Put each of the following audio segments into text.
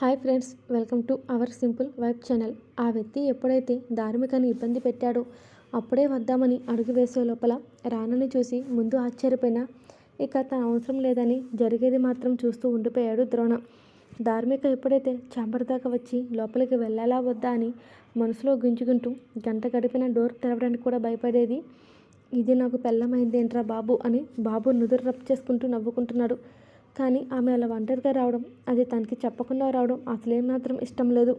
Hi friends welcome to our simple vibe channel. ఆ వ్యక్తి ఎప్పుడైతే ధార్మికాన్ని ఇబ్బంది పెట్టాడో అప్పుడే వద్దామని అడుగు వేసే లోపల రానని చూసి ముందు ఆశ్చర్యపోయినా ఇక తన అవసరం లేదని జరిగేది మాత్రం చూస్తూ ఉండిపోయాడు ద్రోణ. ధార్మిక ఎప్పుడైతే చాంబర్ దాకా వచ్చి లోపలికి వెళ్ళాలా వద్దా అని మనసులో గుంజుకుంటూ గంట గడిపిన డోర్ తెరవడానికి కూడా భయపడేది ఇది నాకు పెళ్ళమైందేంట్రా బాబు అని బాబు నుదురు రప్ చేసుకుంటూ నవ్వుకుంటున్నాడు. కానీ ఆమె అలా ఒంటరిగా రావడం అది తనకి చెప్పకుండా రావడం అసలేం మాత్రం ఇష్టం లేదు.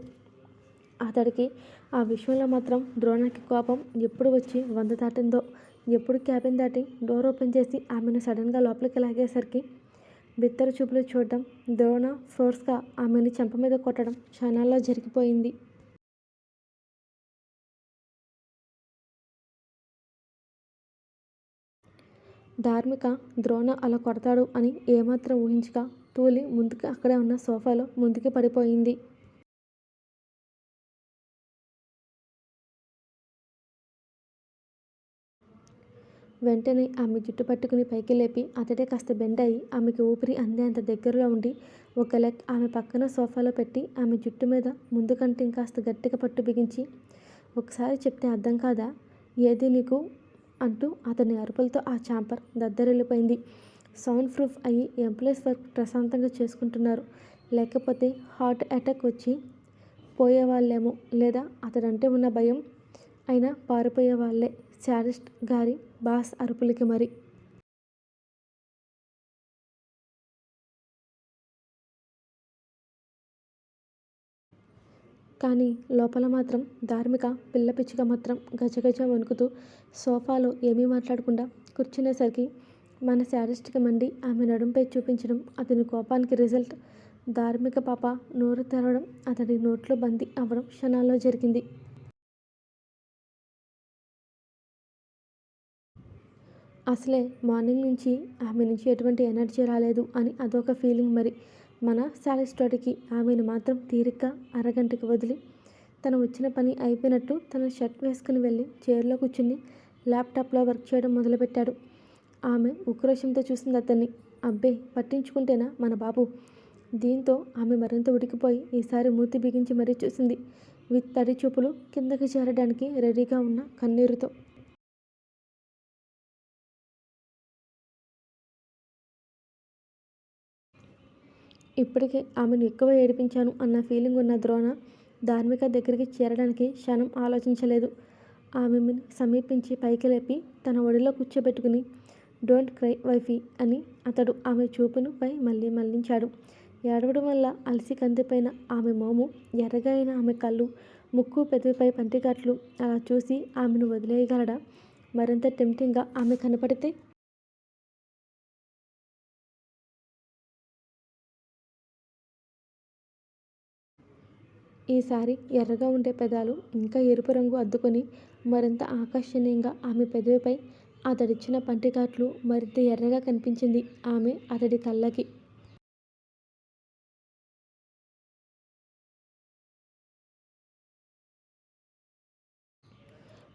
అతడికి ఆ విషయంలో మాత్రం ద్రోణకి కోపం ఎప్పుడు వచ్చి వంద దాటిందో ఎప్పుడు క్యాబిన్ దాటి డోర్ ఓపెన్ చేసి ఆమెను సడన్గా లోపలికి లాగేసరికి బిత్తర చూపులు చూడడం ద్రోణ ఫోర్స్గా ఆమెని చెంప మీద కొట్టడం క్షణాల్లో జరిగిపోయింది. ధార్మిక ద్రోణ అలా కొడతాడు అని ఏమాత్రం ఊహించక తూలి ముందుకు అక్కడే ఉన్న సోఫాలో ముందుకి పడిపోయింది. వెంటనే ఆమె జుట్టు పట్టుకుని పైకి లేపి అతడే కాస్త బెండ్ అయి ఆమెకి ఊపిరి అందేంత దగ్గరలో ఉండి ఒక లెగ్ ఆమె పక్కన సోఫాలో పెట్టి ఆమె జుట్టు మీద ముందు కంటే ఇంకాస్త గట్టిగా పట్టు బిగించి ఒకసారి చెప్తే అర్థం కాదా? ఏది నీకు అంటూ అతని అరుపులతో ఆ చాంపర్ దద్దరిల్లిపోయింది. సౌండ్ ప్రూఫ్ అయ్యి ఎంప్లాయీస్ వర్క్ ప్రశాంతంగా చేసుకుంటున్నారు. లేకపోతే హార్ట్ అటాక్ వచ్చి పోయేవాళ్ళేమో లేదా అతడంటే ఉన్న భయం అయినా పారిపోయే వాళ్ళే గారి బాస్ అరుపులకి మరి. కానీ లోపల మాత్రం ధార్మిక పిల్ల పిచ్చిక మాత్రం గజగజ వణుకుతూ సోఫాలో ఏమీ మాట్లాడకుండా కూర్చునేసరికి మన శాడిస్ట్కి మండి ఆమె నడుంపై చూపించడం అతని కోపానికి రిజల్ట్ ధార్మిక పాప నోరు తెరవడం అతడి నోట్లో బందీ అవ్వడం క్షణాల్లో జరిగింది. అసలే మార్నింగ్ నుంచి ఆమె నుంచి ఎటువంటి ఎనర్జీ రాలేదు అని అదొక ఫీలింగ్ మరి. మన శాలిస్టోటికి ఆమెను మాత్రం తీరిక అరగంటకి వదిలి తను వచ్చిన పని అయిపోయినట్టు తన షర్ట్ వేసుకుని వెళ్ళి చైర్లో కూర్చుని ల్యాప్టాప్లో వర్క్ చేయడం మొదలుపెట్టాడు. ఆమె ఉక్రోషంతో చూసింది అతన్ని. అబ్బే పట్టించుకుంటేనా మన బాబు? దీంతో ఆమె మరింత ఉడికిపోయి ఈసారి మూతి బిగించి మరీ చూసింది. విత్ తడి చూపులు కిందకి చేరడానికి రెడీగా ఉన్న కన్నీరుతో. ఇప్పటికే ఆమెను ఎక్కువ ఏడిపించాను అన్న ఫీలింగ్ ఉన్న ద్రోణ ధార్మిక దగ్గరికి చేరడానికి క్షణం ఆలోచించలేదు. ఆమెను సమీపించి పైకి లేపి తన ఒడిలో కూర్చోబెట్టుకుని డోంట్ క్రై వైఫీ అని అతడు ఆమె చూపును పై మళ్ళీ మళ్ళించాడు ఏడవడం వల్ల అలసి కందిపోయిన ఆమె మోము ఎర్రగా అయిన ఆమె కళ్ళు ముక్కు పెదవిపై పంటిగట్లు అలా చూసి ఆమెను వదిలేయగలడా? మరింత టెంప్టింగ్గా ఆమె కనపడితే ఈసారి ఎర్రగా ఉండే పెదాలు ఇంకా ఎరుపు రంగు అద్దుకొని మరింత ఆకర్షణీయంగా ఆమె పెదవిపై అతడిచ్చిన పంటికాట్లు మరింత ఎర్రగా కనిపించింది ఆమె అతడి కళ్ళకి.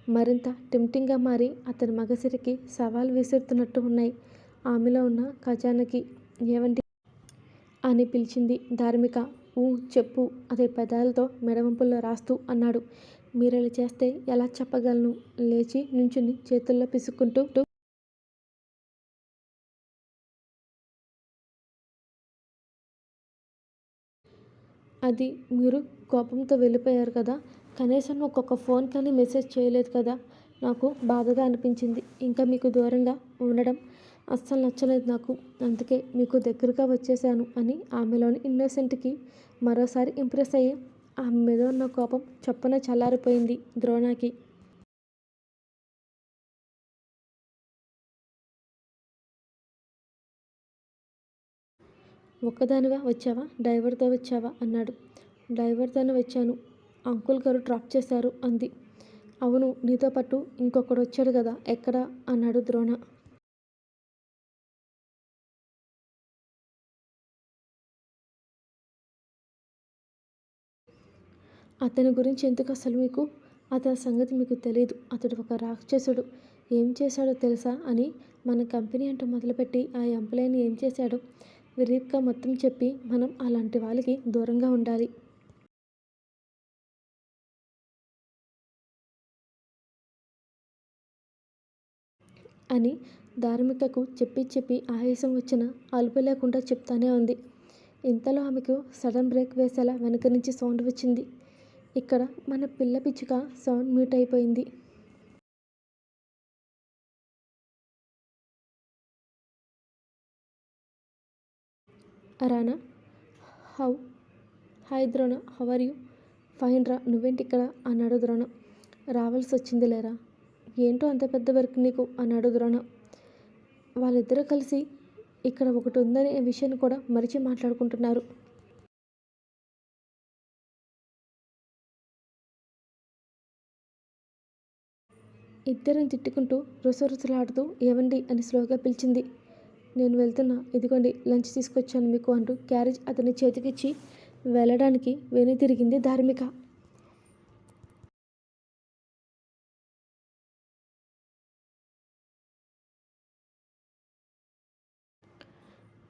మరింత టెంప్టింగ్గా మారి అతని మగసిరికి సవాల్ విసురుతున్నట్టు ఉన్నాయి. ఆమెలో ఉన్న ఖజానకి ఏవంటి అని పిలిచింది ధార్మిక. ఊ చెప్పు. అదే పెదాలతో మెడవంపుల్లో రాస్తూ అన్నాడు. మీరలా చేస్తే ఎలా చెప్పగలను? లేచి నుంచుని చేతుల్లో పిసుక్కుంటూ అది మీరు కోపంతో వెళ్ళిపోయారు కదా. కనీసం ఒక్కొక్క ఫోన్ కానీ మెసేజ్ చేయలేదు కదా. నాకు బాధగా అనిపించింది. ఇంకా మీకు దూరంగా ఉండడం అస్సలు నచ్చలేదు నాకు. అందుకే మీకు దగ్గరగా వచ్చేసాను అని ఆమెలోని ఇన్నోసెంట్కి మరోసారి ఇంప్రెస్ అయ్యి ఆమె మీద ఉన్న కోపం చొప్పున చల్లారిపోయింది ద్రోణాకి. ఒక్కదానివా వచ్చావా? డ్రైవర్తో వచ్చావా? అన్నాడు. డ్రైవర్తోనే వచ్చాను. అంకుల్ గారు డ్రాప్ చేశారు అంది. అవును నీతో పాటు ఇంకొకడు వచ్చాడు కదా? ఎక్కడ? అన్నాడు ద్రోణ. అతని గురించి ఎందుకు అసలు మీకు అతని సంగతి మీకు తెలియదు అతడు ఒక రాక్షసుడు. ఏం చేశాడో తెలుసా అని మన కంపెనీ అంటూ మొదలుపెట్టి ఆ ఎంప్లాయీని ఏం చేశాడో విరీప్గా మొత్తం చెప్పి మనం అలాంటి వాళ్ళకి దూరంగా ఉండాలి. అని ధార్మికకు చెప్పి చెప్పి ఆయాసం వచ్చిన అలుపు లేకుండా చెప్తానే ఉంది. ఇంతలో ఆమెకు సడన్ బ్రేక్ వేసేలా వెనక నుంచి సౌండ్ వచ్చింది. ఇక్కడ మన పిల్ల పిచ్చుక సౌండ్ మ్యూట్ అయిపోయింది. అరానా? How? Hi Drona how are you? Fine రా నువ్వేంటి ఇక్కడ? అన్నాడు ద్రోణ. రావాల్సి వచ్చింది లేరా? ఏంటో అంత పెద్ద వర్క్ నీకు? అన్నాడు ద్రోణ. వాళ్ళిద్దరూ కలిసి ఇక్కడ ఒకటి ఉందనే విషయాన్ని కూడా మరిచి మాట్లాడుకుంటున్నారు. ఇద్దరిని తిట్టుకుంటూ రుసరుసలాడుతూ ఏవండి అని స్లోగా పిలిచింది. నేను వెళ్తున్నా ఇదిగోండి లంచ్ తీసుకొచ్చాను మీకు అంటూ క్యారేజ్ అతని చేతికిచ్చి వెళ్ళడానికి వెనుతిరిగింది ధార్మిక.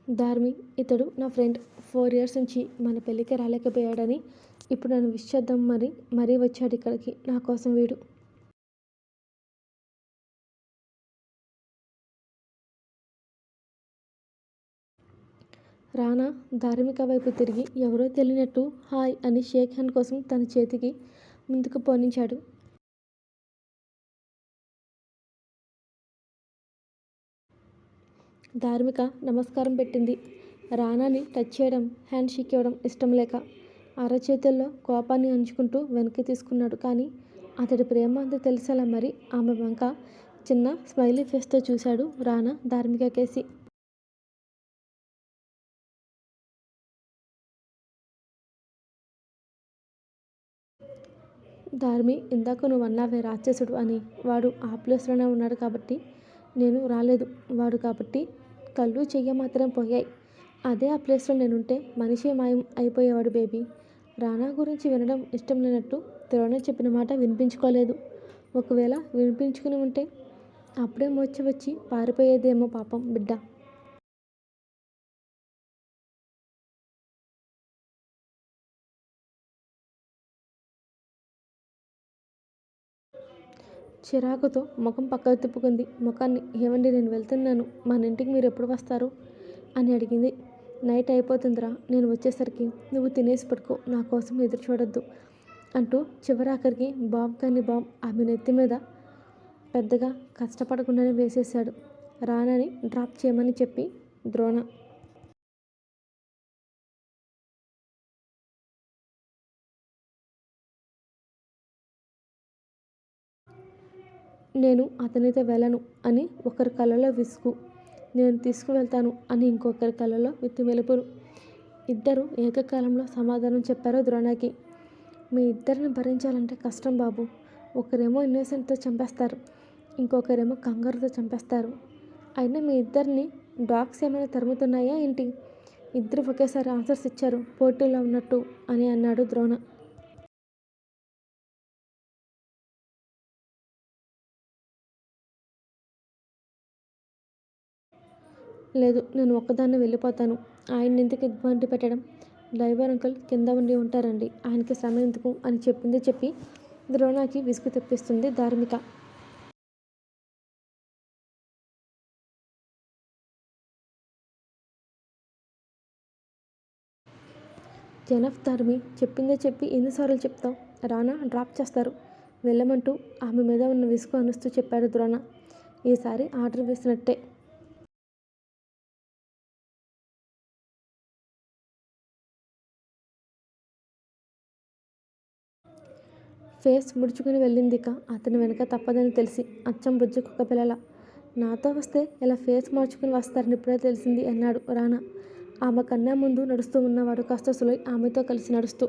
ధార్మి ఇతడు నా ఫ్రెండ్ ఫోర్ ఇయర్స్ నుంచి మన పెళ్ళికి రాలేకపోయాడని ఇప్పుడు నన్ను విష్ చేద్దాం మరి మరీ వచ్చాడు ఇక్కడికి నా కోసం వీడు. రానా ధార్మిక వైపు తిరిగి ఎవరో తెలియనట్టు హాయ్ అని షేక్ హ్యాండ్ కోసం తన చేతికి ముందుకు పోనించాడు. ధార్మిక నమస్కారం పెట్టింది. రానాని టచ్ చేయడం హ్యాండ్ షేక్ ఇవ్వడం ఇష్టం లేక అరచేతుల్లో కోపాన్ని అంచుకుంటూ వెనక్కి తీసుకున్నాడు. కానీ అతడి ప్రేమ అంత తెలిసేలా మరి ఆమె వంక చిన్న స్మైలీ ఫేస్తో చూశాడు రానా ధార్మిక కేసి. ధార్మి ఇందాక నువ్వు అన్నావే రాక్షసుడు అని. వాడు ఆ ప్లేస్లోనే ఉన్నాడు కాబట్టి నేను రాలేదు. వాడు కాబట్టి కళ్ళు చెయ్య మాత్రం పోయాయి. అదే ఆ ప్లేస్లో నేనుంటే మనిషి మాయం అయిపోయేవాడు బేబీ. రానా గురించి వినడం ఇష్టం లేనట్టు ద్రోణ చెప్పిన మాట వినిపించుకోలేదు. ఒకవేళ వినిపించుకుని ఉంటే అప్పుడే మోచి వచ్చి పారిపోయేదేమో పాపం బిడ్డ. చిరాకుతో ముఖం పక్కకు తిప్పుకుంది. ముఖాన్ని ఏమండి నేను వెళ్తున్నాను. మన ఇంటికి మీరు ఎప్పుడు వస్తారు? అని అడిగింది. నైట్ అయిపోతుందిరా. నేను వచ్చేసరికి నువ్వు తినేసి పడుకో. నా కోసం ఎదురు చూడొద్దు అంటూ చివరాఖరికి బాంబ్ కాని బాంబ్ ఆమె నెత్తి మీద పెద్దగా కష్టపడకుండానే వేసేశాడు. రానని డ్రాప్ చేయమని చెప్పి ద్రోణ నేను అతనితో వెళ్ళను అని ఒకరి కళ్ళలో విసుగు. నేను తీసుకువెళ్తాను అని ఇంకొకరి కళ్ళలో విత్తి వెలుపురు ఇద్దరు ఏకకాలంలో సమాధానం చెప్పారు ద్రోణకి. మీ ఇద్దరిని భరించాలంటే కష్టం బాబు. ఒకరేమో ఇన్నోసెంట్తో చంపేస్తారు ఇంకొకరేమో కంగారుతో చంపేస్తారు. అయినా మీ ఇద్దరిని డాగ్స్ ఏమైనా తరుముతున్నాయా ఏంటి? ఇద్దరు ఒకేసారి ఆన్సర్స్ ఇచ్చారు పోటీలో ఉన్నట్టు అని అన్నాడు ద్రోణ. లేదు నేను ఒక్కదాన్ని వెళ్ళిపోతాను. ఆయన ఎందుకు ఇబ్బంది పెట్టడం? డ్రైవర్ అంకుల్ కింద ఉండి ఉంటారండి. ఆయనకి శ్రమ ఎందుకు? అని చెప్పింది చెప్పి ద్రోణాకి విసుగు తెప్పిస్తుంది ధార్మిక. జనఫ్ ధర్మి చెప్పిందే చెప్పి ఎన్నిసార్లు చెప్తావు? రానా డ్రాప్ చేస్తారు. వెళ్ళమంటూ ఆమె మీద ఉన్న విసుగు అనుస్తూ చెప్పాడు ద్రోణ. ఈసారి ఆర్డర్ వేసినట్టే. ఫేస్ ముడుచుకుని వెళ్ళిందిక. అతని వెనక తప్పదని తెలిసి అచ్చం బుజ్జి కుక్క పిల్లల నాతో వస్తే ఇలా ఫేస్ మార్చుకుని వస్తారని ఇప్పుడే తెలిసింది అన్నాడు రానా. ఆమె కన్నా ముందు నడుస్తూ ఉన్నవాడు కాస్త సులై ఆమెతో కలిసి నడుస్తూ.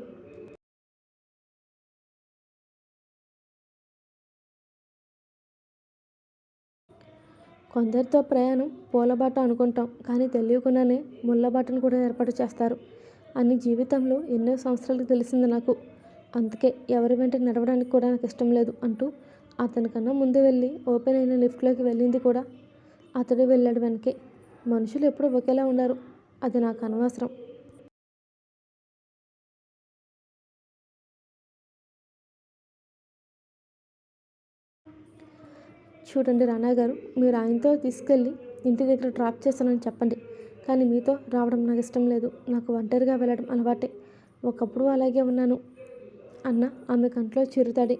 కొందరితో ప్రయాణం పూలబాట అనుకుంటాం కానీ తెలియకుండానే ముళ్ళబాటను కూడా ఏర్పాటు చేస్తారు. అని జీవితంలో ఎన్నో సంవత్సరాలకు తెలిసింది నాకు. అందుకే ఎవరి వెంట నడవడానికి కూడా నాకు ఇష్టం లేదు అంటూ అతనికన్నా ముందు వెళ్ళి ఓపెన్ అయిన లిఫ్ట్లోకి వెళ్ళింది కూడా. అతడు వెళ్ళాడు వెనకే. మనుషులు ఎప్పుడూ ఒకేలా ఉండరు అది నాకు అనవసరం. చూడండి రానా గారు మీరు ఆయనతో తీసుకెళ్ళి ఇంటి దగ్గర డ్రాప్ చేస్తానని చెప్పండి. కానీ మీతో రావడం నాకు ఇష్టం లేదు. నాకు ఒంటరిగా వెళ్ళడం అలవాటే. ఒకప్పుడు అలాగే ఉన్నాను. అన్న ఆమె కంట్లో చిరుతడి.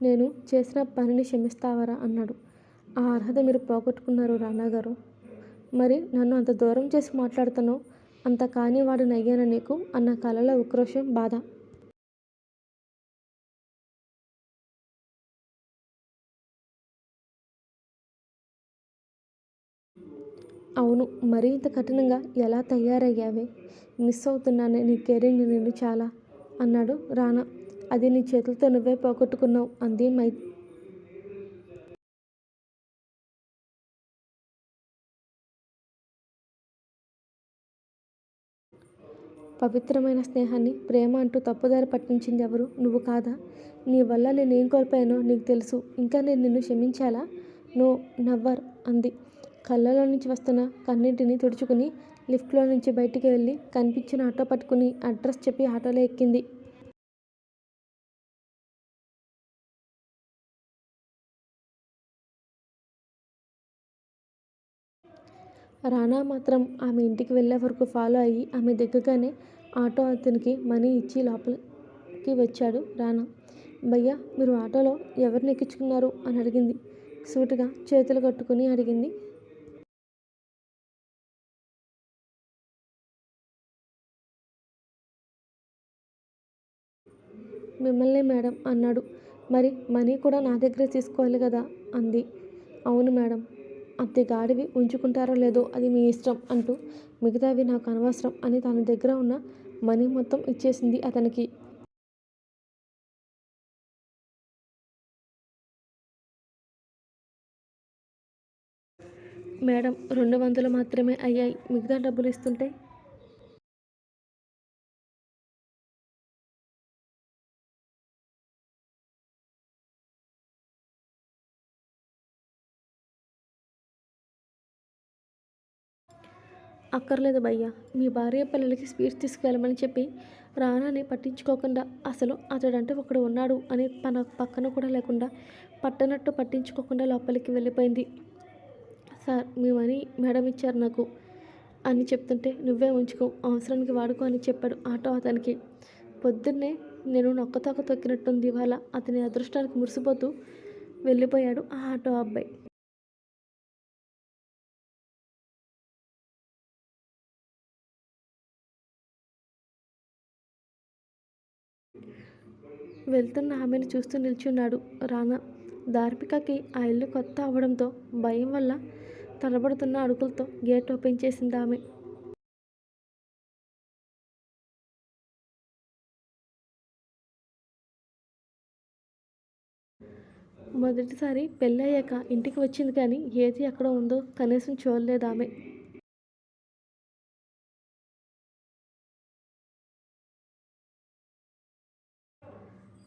నేను చేసిన పనిని క్షమిస్తావరా? అన్నాడు. ఆ అర్హత మీరు పోగొట్టుకున్నారు రానాగారు మరి నన్ను అంత దూరం చేసి మాట్లాడుతానో అంత కాని వాడు నయ్యాను నీకు? అన్న కలలో ఉక్రోషం బాధ. అవును మరీ ఇంత కఠినంగా ఎలా తయారయ్యావే? మిస్ అవుతున్నానే నీ కెరీర్ని నేను చాలా అన్నాడు రానా. అది నీ చేతులతో నువ్వే పోగొట్టుకున్నావు అంది మై పవిత్రమైన స్నేహాన్ని ప్రేమ అంటూ తప్పుదారి పట్టించింది ఎవరు? నువ్వు కాదా? నీ వల్ల నేనేం కోల్పోయానో నీకు తెలుసు. ఇంకా నేను నిన్ను క్షమించాలా? నో నవ్వర్ అంది. కళ్ళలో నుంచి వస్తున్న కన్నింటిని తుడుచుకుని లిఫ్ట్లో నుంచి బయటికి వెళ్ళి కనిపించిన ఆటో పట్టుకుని అడ్రస్ చెప్పి ఆటోలో ఎక్కింది. రానా మాత్రం ఆమె ఇంటికి వెళ్ళే వరకు ఫాలో అయ్యి ఆమె దిగ్గగానే ఆటో అతనికి మనీ ఇచ్చి లోపలికి వచ్చాడు రానా. భయ్యా మీరు ఆటోలో ఎవరిని ఎక్కించుకున్నారు? అని అడిగింది. సూటిగా చేతులు కట్టుకుని అడిగింది. మిమ్మల్నే మేడం అన్నాడు. మరి మనీ కూడా నా దగ్గరే తీసుకోవాలి కదా? అంది. అవును మేడం. అద్దె గాడివి ఉంచుకుంటారో లేదో అది మీ ఇష్టం అంటూ మిగతావి నాకు అనవసరం అని తన దగ్గర ఉన్న మనీ మొత్తం ఇచ్చేసింది అతనికి. మేడం రెండు వందలు మాత్రమే అయ్యాయి. మిగతా డబ్బులు ఇస్తుంటే? అక్కర్లేదు భయ్యా. మీ భార్య పిల్లలకి స్వీట్స్ తీసుకువెళ్ళమని చెప్పి రానాని పట్టించుకోకుండా అసలు అతడంటే ఒకడు ఉన్నాడు అని తన పక్కన కూడా లేకుండా పట్టనట్టు పట్టించుకోకుండా లోపలికి వెళ్ళిపోయింది. సార్ మీ మనీ మేడం ఇచ్చారు నాకు అని చెప్తుంటే నువ్వే ఉంచుకో అవసరానికి వాడుకో అని చెప్పాడు ఆటో అతనికి. పొద్దున్నే నేను నొక్కతొక్క తొక్కినట్టుంది ఇవాళ అతని అదృష్టానికి మురిసిపోతూ వెళ్ళిపోయాడు ఆ ఆటో అబ్బాయి. వెళ్తున్న ఆమెను చూస్తూ నిల్చున్నాడు రానా. దార్పికకి ఆ ఇల్లు కొత్త అవడంతో భయం వల్ల తడబడుతున్న అడుగులతో గేట్ ఓపెన్ చేసింది ఆమె. మొదటిసారి పెళ్ళయ్యాక ఇంటికి వచ్చింది కానీ ఏది ఎక్కడ ఉందో కనీసం చూడలేదు ఆమె.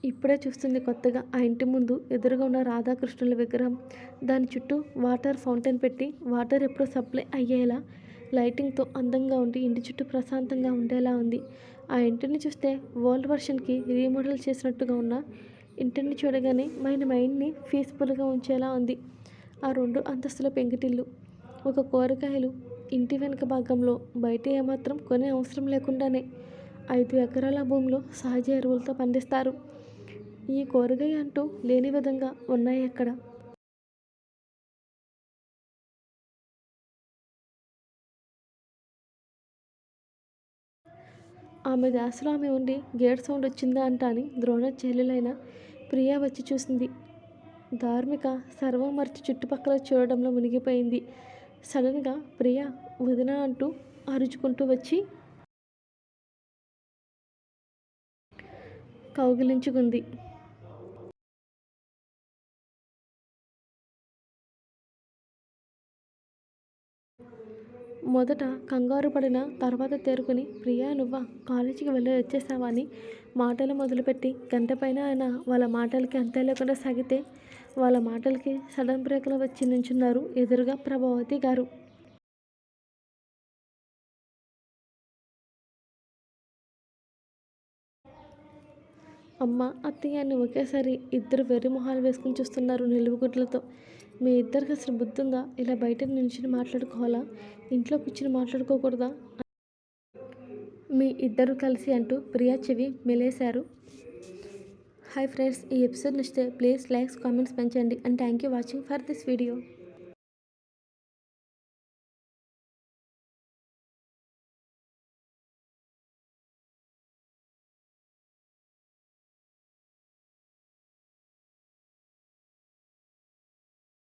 ఇప్పుడే చూస్తుంది కొత్తగా. ఆ ఇంటి ముందు ఎదురుగా ఉన్న రాధాకృష్ణుల విగ్రహం. దాని చుట్టూ వాటర్ ఫౌంటైన్ పెట్టి వాటర్ ఎప్పుడు సప్లై అయ్యేలా లైటింగ్తో అందంగా ఉండి ఇంటి చుట్టూ ప్రశాంతంగా ఉండేలా ఉంది. ఆ ఇంటిని చూస్తే ఓల్డ్ వర్షన్కి రీమోడల్ చేసినట్టుగా ఉన్న ఇంటిని చూడగానే మన మైండ్ని పీస్ఫుల్గా ఉంచేలా ఉంది. ఆ రెండు అంతస్తుల పెంకుటిల్లు ఒక కూరగాయలు ఇంటి వెనుక భాగంలో బయట ఏమాత్రం కొనే అవసరం లేకుండానే ఐదు ఎకరాల భూమిలో సహజ ఎరువులతో పండిస్తారు. ఈ కూరగాయ అంటూ లేని విధంగా ఉన్నాయి అక్కడ. ఆమె దాసులో ఆమె ఉండి గేట్ సౌండ్ వచ్చిందా అంట అని ద్రోణ చెల్లెలైన ప్రియా వచ్చి చూసింది. ధార్మిక సర్వం మర్చి చుట్టుపక్కల చూడడంలో మునిగిపోయింది. సడన్గా ప్రియా వదిన అంటూ అరుచుకుంటూ వచ్చి కౌగిలించుకుంది. మొదట కంగారు పడిన తర్వాత తేరుకుని ప్రియా నువ్వా? కాలేజీకి వెళ్ళి వచ్చేసావా? అని మాటలు మొదలుపెట్టి గంట పైన ఆయన వాళ్ళ మాటలకి అంతే లేకుండా సాగితే వాళ్ళ మాటలకి సడన్ బ్రేక్లో వచ్చి నించున్నారు ఎదురుగా ప్రభావతి గారు. అమ్మ అత్తయ్య అని ఒకేసారి ఇద్దరు వెర్రి మొహాలు వేసుకుని చూస్తున్నారు నిలువుగుడ్లతో మీ ఇద్దరికి అసలు బుద్ధుందా? ఇలా బయట నుంచి మాట్లాడుకోవాలా? ఇంట్లో కూర్చుని మాట్లాడుకోకూడదా? మీ ఇద్దరు కలిసి అంటూ ప్రియా చెవి మెలేశారు. హాయ్ ఫ్రెండ్స్ ఈ ఎపిసోడ్ నచ్చితే ప్లీజ్ లైక్స్ కామెంట్స్ పెంచండి. And thank you watching for this video.